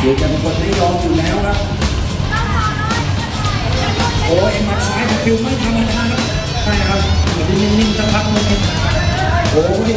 เดี๋ยวจะเป็นคนไม่ยอมอยู่แล้วครับ โอ้ยหมัดซ้ายของฟิลไม่ธรรมดาครับใช่ครับเดี๋ยวนิ่งๆสักพักนึงโอ้ย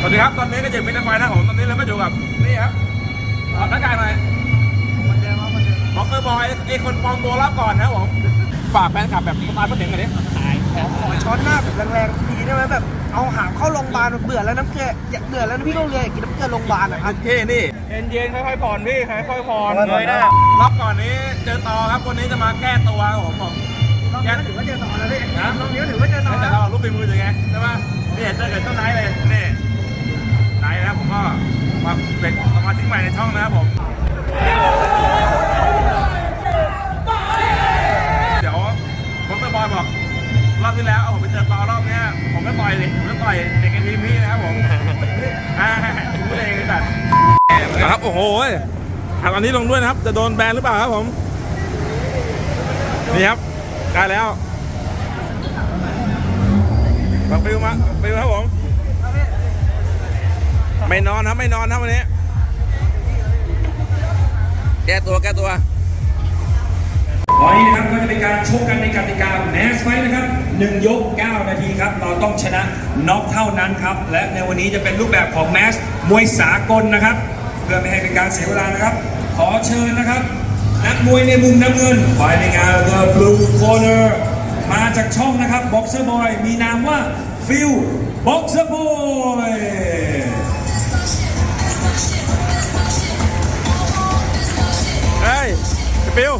สวัสดีครับ ตอนนี้ก็จะเป็นไฟนะผมตอนนี้เราก็อยู่กับนี่ครับถอดหน้ากากหน่อยบ็อกเกอร์บอยไอ้คนปลอมตัวรับก่อนนะครับผมฝากแฟนคลับแบบสไตล์มาถึงกันดิ ขอช้อนหน้าแบบแรงๆทีได้ไหมแบบเอาหามเข้าโรงพยาบาลแบบเบื่อแล้วน้ำเกลืออยากเบื่อแล้วน้ำพี่โรงเรียนอยากกินน้ำเกลือโรงพยาบาลอะครับ เท่นี่ เย็นๆค่อยๆผ่อนพี่ค่อยๆผ่อนค่อยๆผ่อนเลยนะรอบก่อนนี้เจอต่อครับวันนี้จะมาแก้ตัวครับผมผมรอบนี้ก็ถือว่าเจอต่อแล้วพี่นะรอบนี้ก็ถือว่าเจอต่อแต่แล้วเราลูกฝีมืออย่างไงใช่ไหมนี่เจอกับเจ้านายเลยนี่นายนะครับผมก็มาเป็นสมาชิกใหม่ในช่องนะครับผมเดี๋ยวผมเตอร์บอยบอก รอบที่แล้วเอาผมไปเจอตอรอบเนี้ยผมก็ต่อยเลยผมก็ต่อยเด็กในทีมพี่นะครับผมอ่าพูดเองเลยตัดครับ โอ้โหอะตอนนี้ลงด้วยนะครับ จะโดนแบนหรือเปล่าครับผม นี่ครับได้แล้วปักปิวมาปิวครับผม ไม่นอนครับ ไม่นอนครับวันนี้ แก้ตัวแก้ตัว วันนี้นะครับก็จะเป็นการชกกันในกติกาแมสไฟนะครับ1ยก 9 นาทีครับ เราต้องชนะน็อกเท่านั้นครับ และในวันนี้จะเป็นรูปแบบของแมสมวยสากลนะครับ เพื่อไม่ให้เป็นการเสียเวลานะครับ ขอเชิญนะครับ นักมวยในมุมน้ำเงินฝ่ายในงาน The Blue Corner มาจากช่องนะครับ Boxer Boy มีนามว่า Phil Boxer Boy เฮ้ยปิว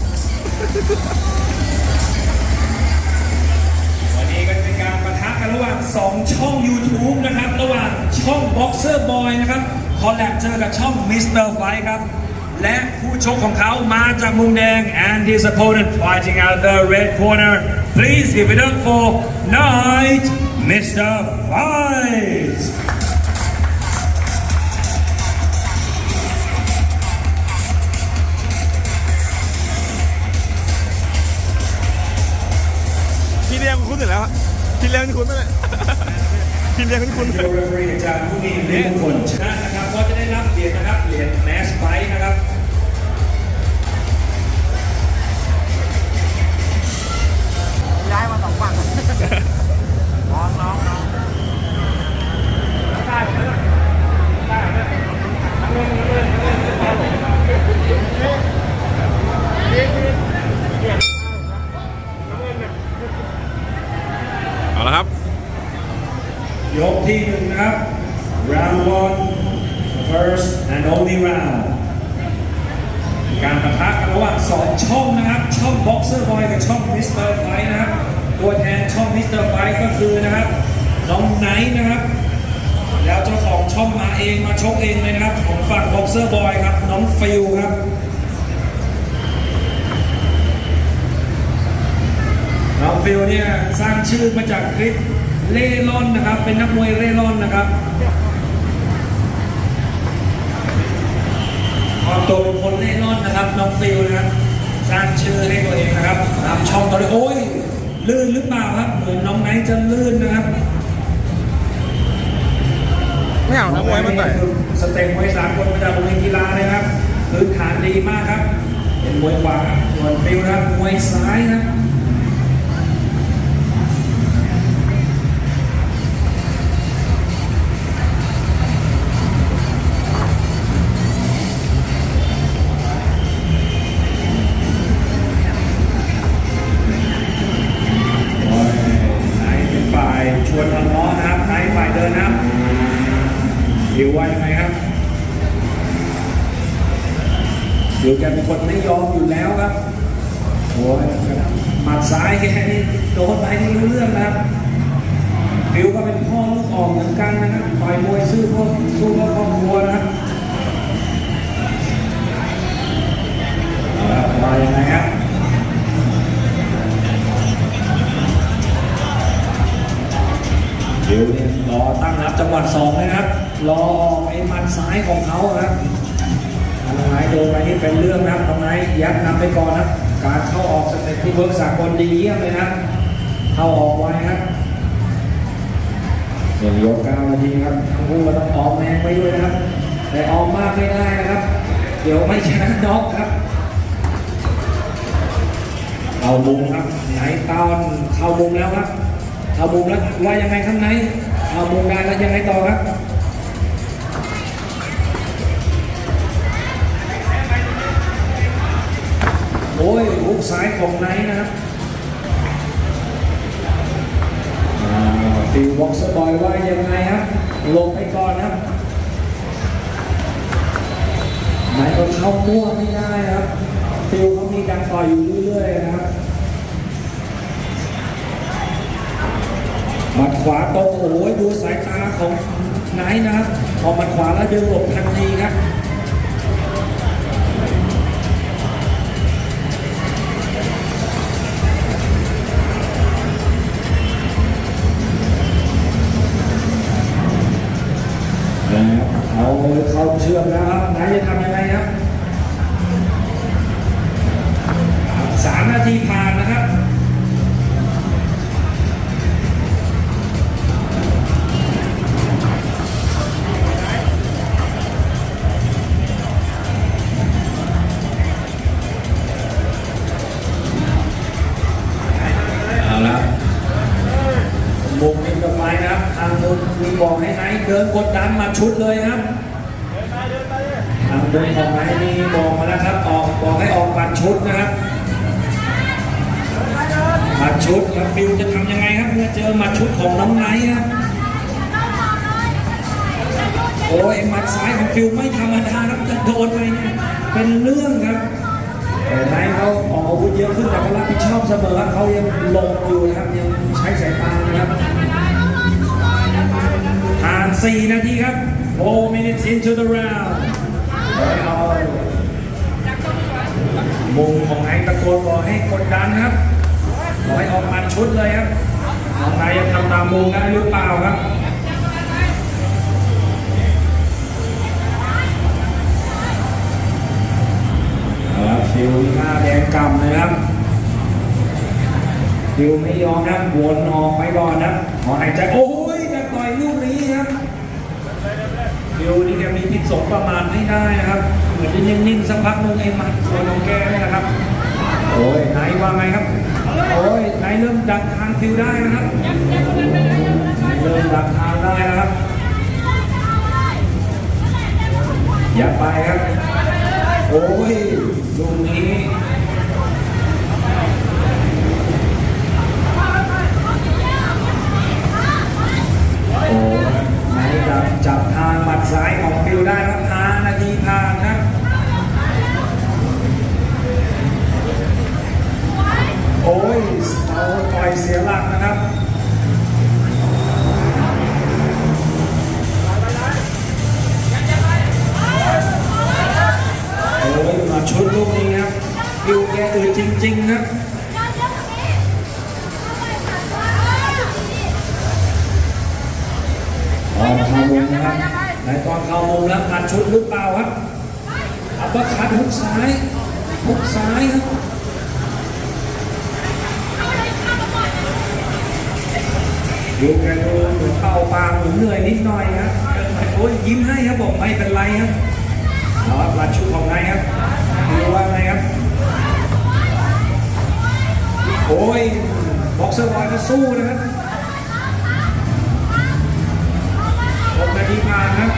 วันนี้ก็จะเป็นการประทะกันระหว่าง 2 ช่อง YouTube นะครับ ระหว่างช่อง Boxer Boy นะครับคอลแลบเจอกับช่อง Mr. Fight ครับ และผู้ชกของเขามาจากมุมแดง and his opponent fighting out the red corner please give it up for Knight Mr. Fight อยู่แล้วพี่เลี้ยงคุ้นไหมเนี่ยพี่เลี้ยงคุ้นโดยเรฟรีอาจารย์ผู้มีเลี้ยงคนชนะนะครับก็จะได้รับเหรียญนะครับเหรียญแมสไฟน ยกที่หนึ่งนะครับ round one first and only round การประทะกันระหว่างสองช่องนะครับ ช่อง Boxer Boy กับช่อง Mr. Fight นะครับ ตัวแทนช่อง Mr. Fight ก็คือนะครับ น้องไนท์นะครับ แล้วเจ้าของช่องมาเองมาชกเองเลยนะครับ ของฝั่ง Boxer Boy ครับ น้องฟิลครับน้องฟิลเนี่ยสร้างชื่อมาจากคลิป เล่ร่อนนะครับ เป็นนักมวยเล่ร่อนนะครับความตัวเป็นคนเล่ร่อนนะครับน้องฟิลนะครับสร้างชื่อให้ตัวเองนะครับตามช่องตอนนี้โอ้ยลื่นหรือเปล่าครับเหมือนน้องไนท์จะลื่นนะครับไม่เอานะมวยมันต่อยสเต็ปมวยสากลมาจากโรงเรียนกีฬาเลยครับพื้นฐานดีมากครับ เป็นมวยขวาส่วนฟิลนะครับมวยซ้ายนะ อลูกเหมือนกันนะครับต่อยมวยสู้เพื่อสู้เพื่อครอบครัวนะครับเอาละมายังไงครับเดี๋ยวเนี่ยรอตั้งรับจังหวัดสองเลยนะครับ รอไอ้มัดซ้ายของเขาครับทางไหนโดนไปนี่เป็นเรื่องนะครับตรงไหนยัดนำไปก่อนนะการเข้าออกสเต็ปที่เวิร์กสากลดีเยี่ยมเลยนะเข้าออกไว้ครับ เดี๋ยวยกเก้านาทีครับทั้งคู่ก็ต้องออมแรงไปด้วยนะครับ แต่ออมมากไม่ได้นะครับ เดี๋ยวไม่ชนะน็อกครับเอามุมครับไหนตอนเข้ามุมแล้วครับเข้ามุมแล้วว่ายังไงข้างในเอามุมได้แล้วยังไงต่อครับโอ้ยหุกซ้ายของไนนะครับาฟิลบ็อกซ์บอยว่ายังไงครับลงไปก่อนครับไนท์ก็เข้ามั่วไม่ได้ครับฟิลเขามีการต่อยอยู่เรื่อยๆนะครับมัดขวาตรงโอ้ยดูสายตาของไนท์นะครับพอมัดขวาแล้วดึงหลบทันทีครับ เอาเขาเชื่อกแล้วครับไหนจะทำยังไงครับสามนาทีผ่านนะครับเอาละมุมนี้กับไฟนะครับ ทางมุมมีบอกให้ไหนเดินกดดันมาชุดเลยครับ ทางมุมของไหนมีบอกมาแล้วครับออกบอกให้ออกบัตรชุดนะครับบัตรชุดแล้วฟิลจะทำยังไงครับเมื่อเจอมัดชุดของน้องไนท์ครับโอ้ยมัดซ้ายของฟิลไม่ธรรมดาครับจะโดนไปเนี่ยเป็นเรื่องครับแต่ไนท์เขาออกอาวุธเยอะขึ้นแต่ก็รับผิดชอบเสมอครับเขายังลงอยู่นะครับยังใช้สายตานะครับผ่าน4นาทีครับ 4 minutes into the round มุมของไนท์ตะโกนบอกให้กดดันครับบอกให้ออกมาชุดเลยครับน้องไนท์จะทำตามมุมได้หรือเปล่าครับฟิวหน้าแดงกำเลยครับฟิวไม่ยอมนะวนออกไปก่อนนะขอหายใจโอ้ยจะต่อยลูกนี้ ครับฟิวนี่แกมีพิษสงประมาณไม่ได้นะครับเหมือนจะนิ่งๆสักพักหนึงเองมันส่วนของแกนี่นะครับ โอ้ยไหนว่าไงครับ โอ้ยไหนเริ่มดักทางฟิวได้นะครับ เริ่มดักทางได้นะครับ อย่าไปครับ โอ้ยลูกนี้ โอ้ไหนจับจับทางหมัด ซ้ายของฟิวได้ครับห้านาทีผ่านครับโอ้ยเอาต่อยเสียหลักนะครับโอ้ยมาชุดลูกนี้ครับฟิวแกอืดจริงๆครับ เข้ามุมแล้วผ่าชุดหรือเปล่าครับอัปเปอร์คัดฮุกซ้ายฮุกซ้ายครับดูแกดูเหมือนเป่าปากเหมือนเหนื่อยนิดหน่อยครับโอ้ยยิ้มให้ครับบอกไม่เป็นไรครับเอาครับมาชุดของนายครับดูว่าไงครับ โอ้ยบ็อกเซอร์บอยก็สู้นะครับหกนาทีผ่าครับ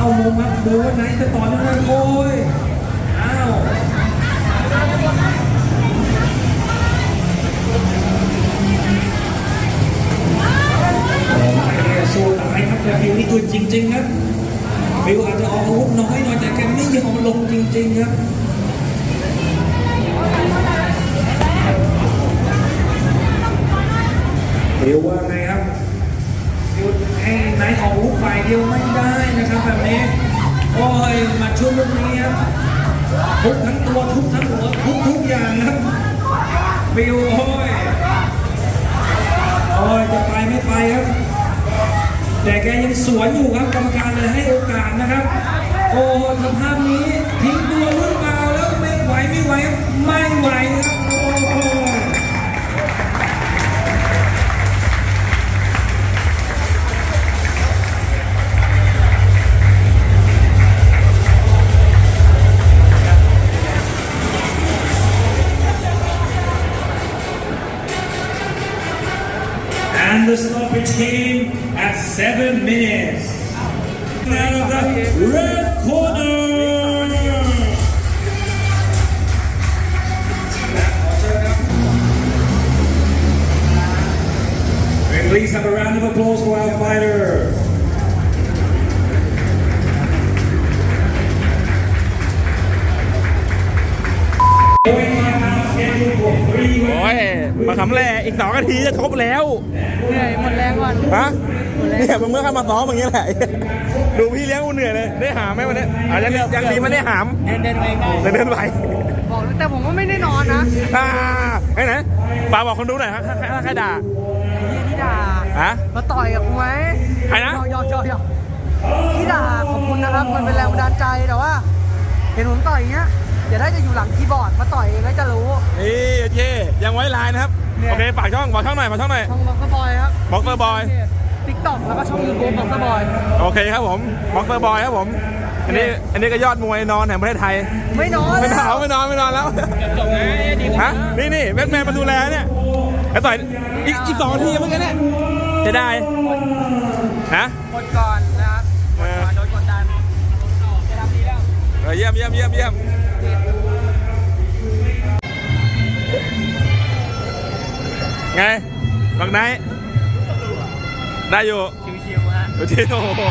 เข้ามุมครับดูว่าไหนจะต่อเนื่องโอ้ยอ้าวสู้ตายครับแต่ฟิวนี่ตัวจริงๆครับฟิวอาจจะออกอาวุธน้อยหน่อยแต่แกไม่ยอมลงจริง ๆ ครับ สวนอยู่ครับกรรมการเลยให้โอกาสนะครับ โอ้สภาพนี้ทิ้งตัวรุ่นเปล่าแล้วไม่ไหวไม่ไหวไม่ไหวครับโอ้7 please have a round of applause for our fighters. Going on now, scheduled for three โอ้ย rounds. มาคำแรกอีกสองนาทีจะครบแล้ว เหนื่อยหมดแรงก่อนฮะเนี่ยมึงเมื่อเข้ามาซ้อมอย่างเงี้ยแหละ ดูพี่เลี้ยงกูเหนื่อยเลย ได้หามไหมวันนี้อะยังยังดีไม่ได้หามเดินเดินไปได้เดินเดินไหวบอกเลยแต่ผมก็ไม่ได้นอนนะ อ่าไอ้ไหนฝากบอกคนดูหน่อยครับถ้าใครด่าไอ้ที่ ด่าฮะมาต่อยกับกูไหมใครนะยอกยอกยอกที่ด่าขอบคุณนะครับ มันเป็นแรงบันดาลใจแต่ว่า เห็นผมต่อยอย่างเงี้ยเดี๋ยวถ้าจะอยู่หลังคีย์บอร์ดมาต่อยเองก็จะรู้นี่โอเคยังไว้ไลน์นะครับเนี่ยโอเคฝากช่องฝากช่องหน่อยฝากช่องหน่อยช่องบ็อกซ์บอยครับ Boxer Boy ติ๊กต็อกแล้วก็ช่องยูทูบบ็อกซ์บอยโอเคครับผมบ็อกเซอร์บอยครับผมอันนี้อันนี้ก็ยอดมวยนอนแห่งประเทศไทย ไม่นอนไม่นอนแล้วไม่นอนไม่นอนแล้วจบไงฮะนี่นี่แบทแมนมาดูแลเนี่ย ไอ้ต่อยอีกอีกสองนาทีเมื่อกี้เนี่ยจะได้ฮะหมดก่อนนะครับเออโดนกดดันจะทำดีแล้วเออเยี่ยมเยี่ยมเยี่ยมเยี่ยมไงบักไนท์ได้อยู่ชิวๆฮะโอเคโอ้โห